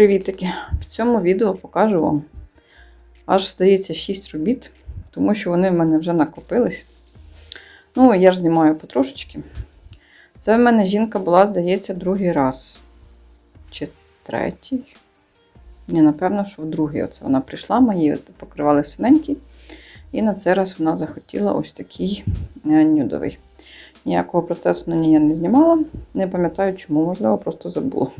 Привітики! В цьому відео покажу вам аж, здається, 6 робіт, тому що вони в мене вже накопились. Ну, я ж знімаю потрошечки. Це в мене жінка була, здається, другий раз. Чи третій. Ні, напевно, що в другий. Оце вона прийшла, мої покривали синенькі. І на цей раз вона захотіла ось такий е, нюдовий. Ніякого процесу на ній я не знімала. Не пам'ятаю, чому, можливо, просто забула.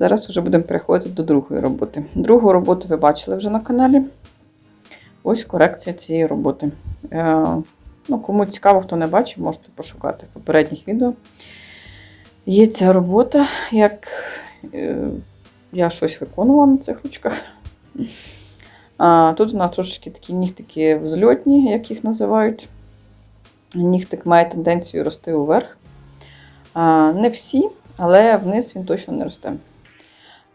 Зараз вже будемо переходити до другої роботи. Другу роботу ви бачили вже на каналі. Ось корекція цієї роботи. Е, ну, Кому цікаво, хто не бачив, можете пошукати в попередніх відео. Є ця робота, як е, я щось виконувала на цих ручках. А, Тут у нас трошечки такі нігтики взльотні, як їх називають. Нігтик має тенденцію рости уверх. А, Не всі, але вниз він точно не росте.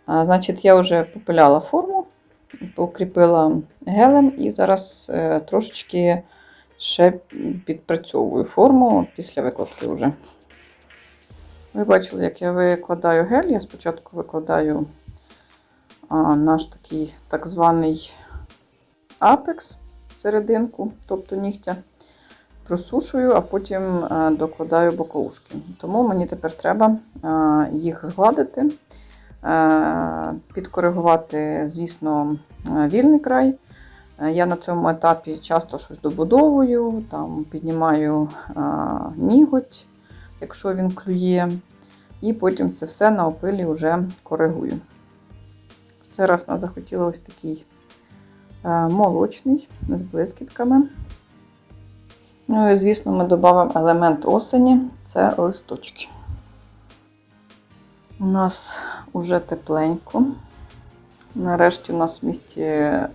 Значить, я вже попиляла форму, покріпила гелем і зараз е, трошечки ще підпрацьовую форму після викладки вже. Ви бачили, як я викладаю гель. Я спочатку викладаю наш такий так званий апекс серединку, тобто нігтя. Просушую, а потім докладаю боковушки. Тому мені тепер треба їх згладити, підкоригувати, звісно, вільний край. Я на цьому етапі часто щось добудовую, там піднімаю ніготь, якщо він клює, і потім це все на опилі вже коригую. В цей раз нам захотіла ось такий молочний з блискітками. Ну і, звісно, ми додамо елемент осені це листочки. У нас вже тепленько. Нарешті у нас в місті е,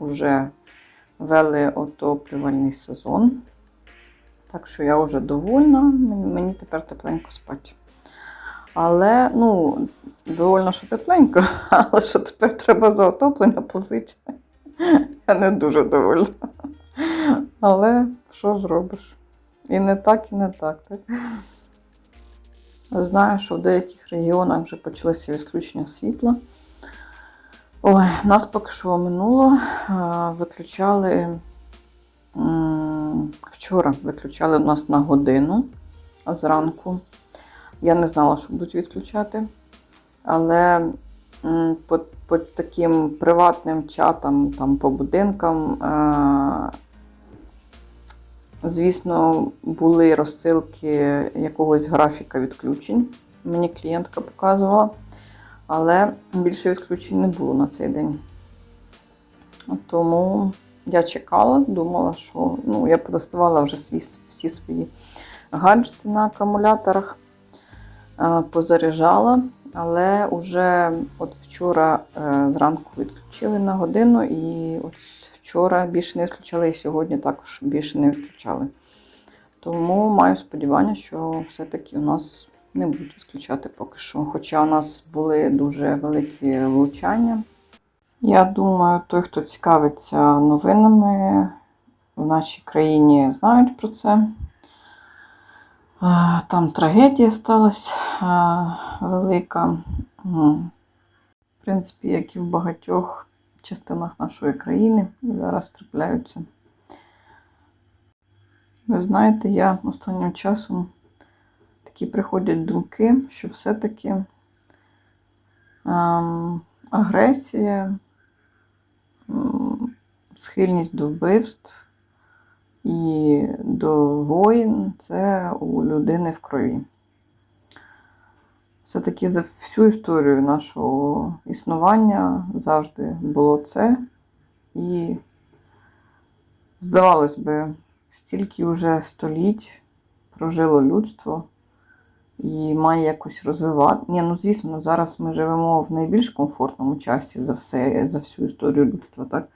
вже вели отоплювальний сезон. Так що я вже довольна, мені тепер тепленько спати. Але, ну, довольна, що тепленько, але що тепер треба за отоплення платити. Я не дуже довольна. Але що зробиш? І не так, і не так. так? Знаю, що в деяких регіонах вже почалося відключення світла. Ой, нас поки що минуло. Виключали вчора виключали нас на годину зранку. Я не знала, що будуть відключати. Але по, по таким приватним чатам, там, по будинкам, звісно, були розсилки якогось графіка відключень. Мені клієнтка показувала. Але більше відключень не було на цей день. Тому я чекала, думала, що ну, я протестувала вже свій, всі свої гаджети на акумуляторах, позаряджала, але вже от вчора е, зранку відключили на годину, і от вчора більше не відключали, і сьогодні також більше не відключали. Тому маю сподівання, що все-таки у нас не будуть відключати поки що. Хоча у нас були дуже великі влучання. Я думаю, той, хто цікавиться новинами в нашій країні, знають про це. Там трагедія сталася велика. В принципі, як і в багатьох частинах нашої країни зараз трапляються. Ви знаєте, я останнім часом такі приходять думки, що все-таки ем, агресія, схильність до вбивств і до воїн це у людини в крові. Все-таки за всю історію нашого існування завжди було це. І, здавалось би, стільки вже століть прожило людство і має якось розвивати. Ні, ну звісно, зараз ми живемо в найбільш комфортному часі за все, за всю історію людства, так?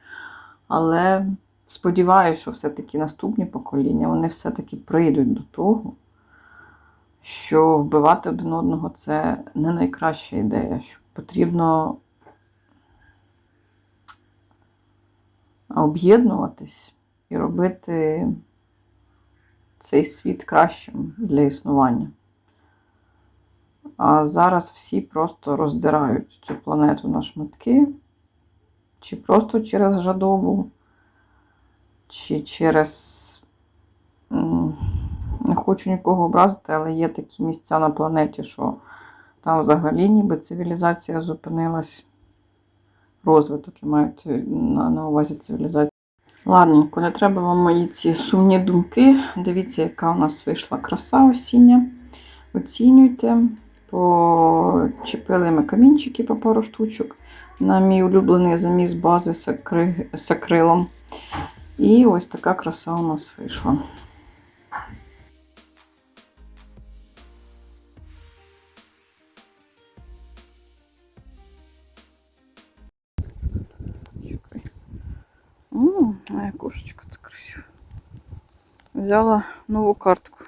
Але сподіваюся, що все-таки наступні покоління вони все-таки прийдуть до того, що вбивати один одного це не найкраща ідея, що потрібно об'єднуватись і робити цей світ кращим для існування. А зараз всі просто роздирають цю планету на шматки. Чи просто через жадобу, чи через. Хочу нікого образити, але є такі місця на планеті, що там взагалі ніби цивілізація зупинилась. Розвиток і мають на, на увазі цивілізацію. Ладненько, не треба вам мої ці сумні думки. Дивіться, яка у нас вийшла краса осіння. Оцінюйте. Почепили ми камінчики по пару штучок на мій улюблений заміс бази з акрилом. І ось така краса у нас вийшла. М, Моя кошечка, це красиво. Взяла нову картку.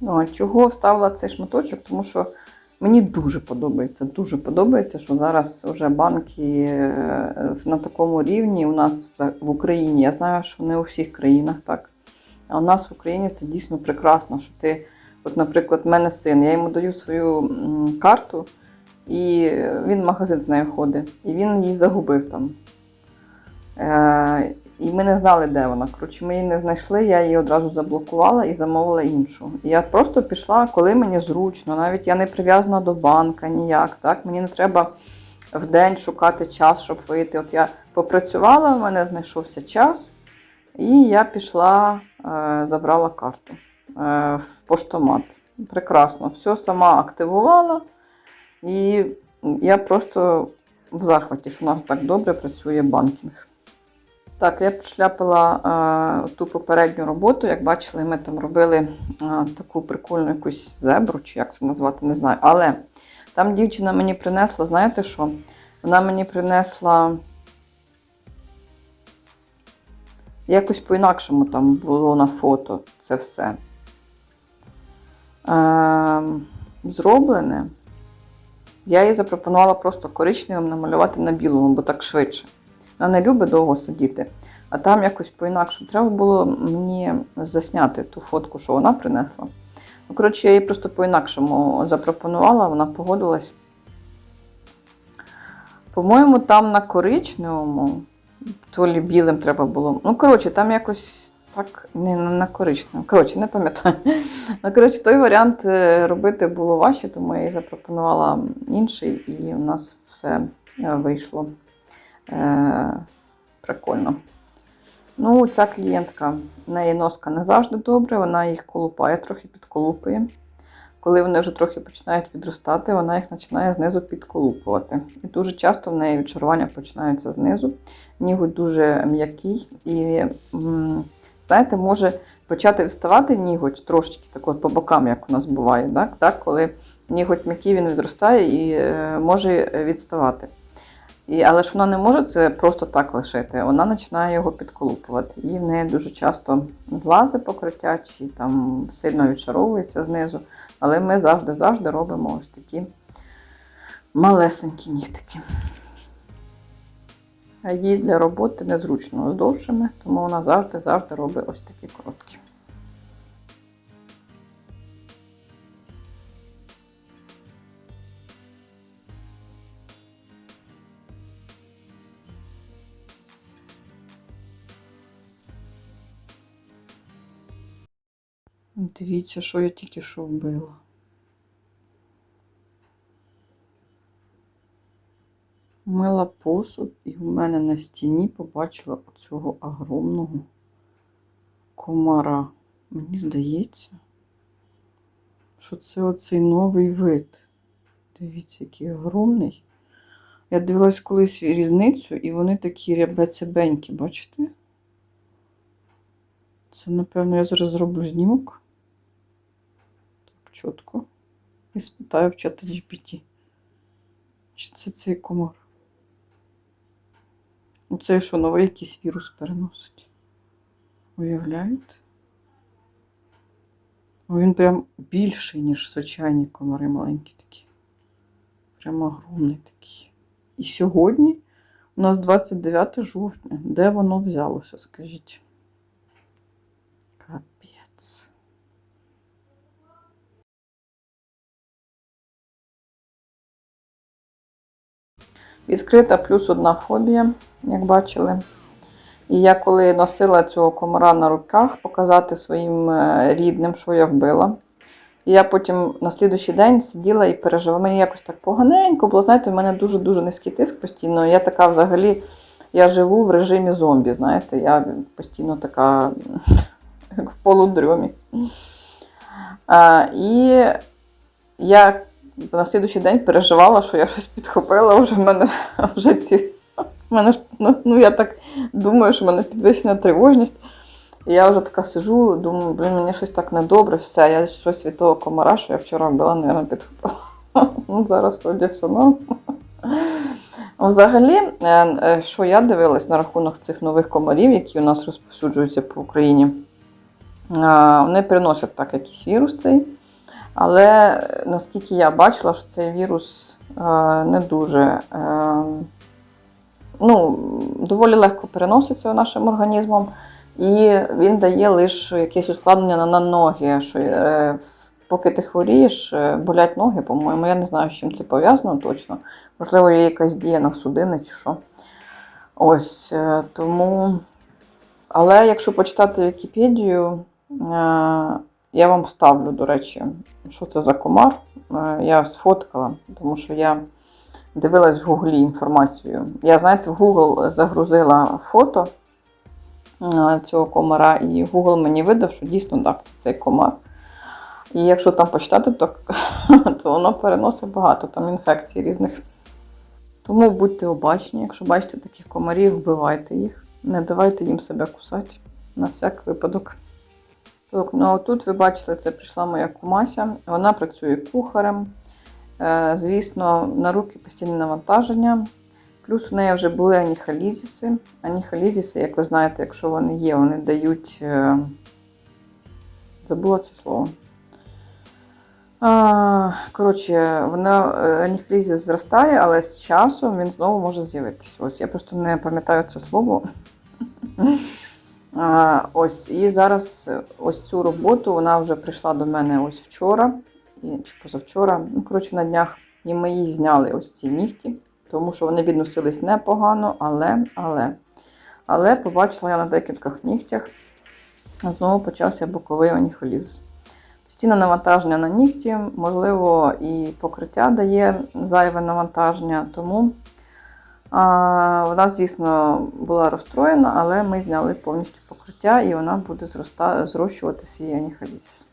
Ну, а чого вставила цей шматочок? Тому що мені дуже подобається. Дуже подобається, що зараз вже банки е, на такому рівні у нас в Україні. Я знаю, що не у всіх країнах так. А у нас в Україні це дійсно прекрасно, що ти, от, наприклад, в мене син, я йому даю свою карту, і він в магазин з нею ходить, і він її загубив там. Е, і ми не знали, де вона. Коротше, ми її не знайшли, я її одразу заблокувала і замовила іншу. І я просто пішла, коли мені зручно. Навіть я не прив'язана до банка ніяк. Так? Мені не треба в день шукати час, щоб вийти. От я попрацювала, в мене знайшовся час, і я пішла, е, забрала карту е, в поштомат. Прекрасно, все сама активувала. І я просто в захваті, що у нас так добре працює банкінг. Так, я пошляпила е, ту попередню роботу. Як бачили, ми там робили е, таку прикольну якусь зебру, чи як це назвати, не знаю. Але там дівчина мені принесла, знаєте що? Вона мені принесла якось по-інакшому там було на фото це все. Е, зроблене. Я їй запропонувала просто коричневим намалювати на білому, бо так швидше. Вона не любить довго сидіти. А там якось по-інакшому. Треба було мені засняти ту фотку, що вона принесла. Ну, коротше, я їй просто по-інакшому запропонувала, вона погодилась. По-моєму, там на коричневому, то лі білим треба було. Ну, коротше, там якось так, не на- на. Коротше, не пам'ятаю. Ну, коротше, той варіант е, робити було важче, тому я їй запропонувала інший, і у нас все е, вийшло. Е, прикольно. Ну, ця клієнтка, в неї носка не завжди добре, вона їх колупає, трохи підколупує. Коли вони вже трохи починають відростати, вона їх починає знизу підколупувати. І дуже часто в неї відчарування починаються знизу. Ніготь дуже м'який і, м, знаєте, може почати відставати ніготь трошечки так от по бокам, як у нас буває. Так? Так? Коли ніготь м'який, він відростає і е, може відставати. І, але ж вона не може це просто так лишити. Вона починає його підколупувати. І в неї дуже часто злази покриття чи там сильно відшаровується знизу. Але ми завжди-завжди робимо ось такі малесенькі нігтики. Їй для роботи незручно з довшими, тому вона завжди-завжди робить ось такі короткі. Дивіться, що я тільки що вбила. Мила посуд, і в мене на стіні побачила оцього огромного комара. Мені здається, що це оцей новий вид. Дивіться, який огромний. Я дивилась колись різницю, і вони такі рябецебенькі, бачите? Це, напевно, я зараз зроблю знімок. Так, чітко. І спитаю в чата GPT. Чи це цей комар? Оце що новий якийсь вірус переносить. Уявляєте? Ну, Він прям більший, ніж звичайні комари маленькі такі. Прям огромний такий. І сьогодні у нас 29 жовтня. Де воно взялося, скажіть? Відкрита плюс одна фобія, як бачили. І я коли носила цього комара на руках, показати своїм е, рідним, що я вбила. І я потім на слідуючий день сиділа і переживала. Мені якось так поганенько було. Знаєте, в мене дуже-дуже низький тиск постійно. Я така взагалі, я живу в режимі зомбі, знаєте, я постійно така як в полудрьомі. А, і я на слідуючий день переживала, що я щось підхопила, вже в мене вже ці. в мене ж, ну, ну, я так думаю, що в мене підвищена тривожність. І я вже така сижу, думаю, блін, мені щось так недобре, все, я щось від того комара, що я вчора вбила, мабуть, підхопила. Ну, зараз вроді все норм. Взагалі, е, е, що я дивилась на рахунок цих нових комарів, які у нас розповсюджуються по Україні, вони переносять так якийсь вірус цей. Але наскільки я бачила, що цей вірус е, не дуже е, ну, доволі легко переноситься нашим організмом, і він дає лише якесь ускладнення на, ноги. Що, е, поки ти хворієш, болять ноги, по-моєму. Я не знаю, з чим це пов'язано точно. Можливо, є якась дія на судини чи що. Ось тому. Але якщо почитати Вікіпедію, я вам ставлю, до речі, що це за комар. Е, Я сфоткала, тому що я дивилась в Гуглі інформацію. Я, знаєте, в Google загрузила фото е, цього комара, і Google мені видав, що дійсно так, це цей комар. І якщо там почитати, то, то воно переносить багато там інфекцій різних. Тому будьте обачні, якщо бачите таких комарів, вбивайте їх. Не давайте їм себе кусати на всяк випадок. Так, ну тут ви бачили, це прийшла моя кумася. Вона працює кухарем. Е, звісно, на руки постійне навантаження. Плюс у неї вже були аніхалізіси. Аніхалізіси, як ви знаєте, якщо вони є, вони дають. е, Забула це слово. А, коротше, вона е, зростає, але з часом він знову може з'явитися. Ось я просто не пам'ятаю це слово. Ось, і зараз е, ось цю роботу вона вже прийшла до мене ось вчора, чи позавчора. Ну, коротше, на днях і ми їй зняли ось ці нігті, тому що вони відносились непогано, але, але, але побачила я на декількох нігтях, знову почався боковий аніхолізис. Постійне навантаження на нігті, можливо, і покриття дає зайве навантаження, тому. Вона, звісно, була розстроєна, але ми зняли повністю покриття і вона буде зроста, зрощувати свій аніхаліс.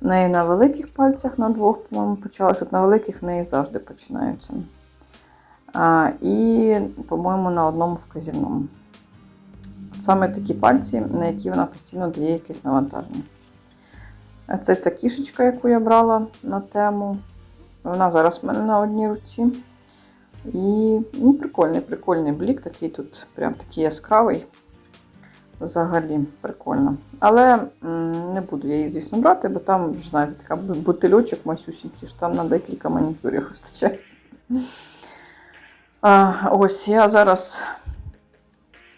В неї на великих пальцях, на двох, по-моєму, почалось, от на великих в неї завжди починаються. А, І, по-моєму, на одному вказівному. От саме такі пальці, на які вона постійно дає якесь навантаження. Це ця кішечка, яку я брала на тему. Вона зараз в мене на одній руці. І ну, прикольний, прикольний блік, такий тут прям такий яскравий. Взагалі прикольно. Але не буду я її, звісно, брати, бо там, знаєте, така бутильочок масюсінький, що там на декілька манікюрів вистачає. Ось я зараз,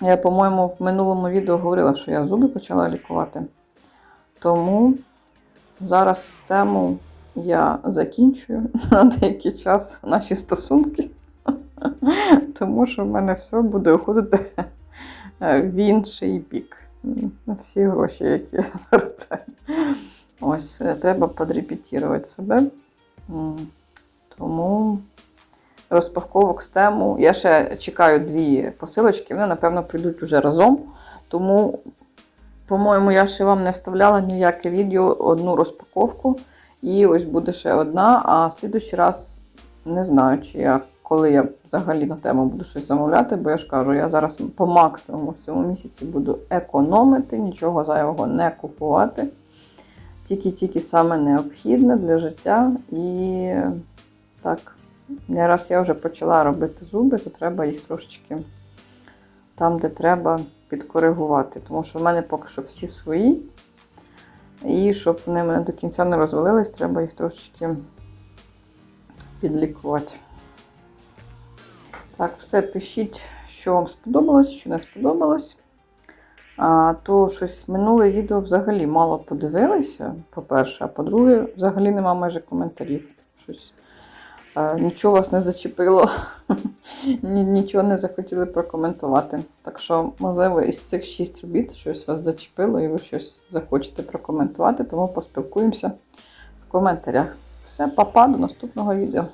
я, по-моєму, в минулому відео говорила, що я зуби почала лікувати. Тому зараз тему я закінчую на деякий час наші стосунки. Тому що в мене все буде уходити в інший бік. Всі гроші, які я заробляю. Ось, е, треба подрепетувати себе. Тому розпаковок з тему. Я ще чекаю дві посилочки, вони, напевно, прийдуть уже разом. Тому, по-моєму, я ще вам не вставляла ніяке відео, одну розпаковку. І ось буде ще одна, а в слідущий раз не знаю, чи я, коли я взагалі на тему буду щось замовляти, бо я ж кажу, я зараз по максимуму в цьому місяці буду економити, нічого зайвого не купувати. Тільки-тільки саме необхідне для життя. І так, не раз я вже почала робити зуби, то треба їх трошечки там, де треба, підкоригувати. Тому що в мене поки що всі свої. І щоб вони мене до кінця не розвалились, треба їх трошечки підлікувати. Так, все пишіть, що вам сподобалось, що не сподобалось. А, то щось минуле відео взагалі мало подивилися, по-перше, а по-друге, взагалі нема майже коментарів. Щось е, нічого вас не зачепило, нічого не захотіли прокоментувати. Так що, можливо, із цих шість робіт щось вас зачепило і ви щось захочете прокоментувати, тому поспілкуємося в коментарях. Все, папа, до наступного відео.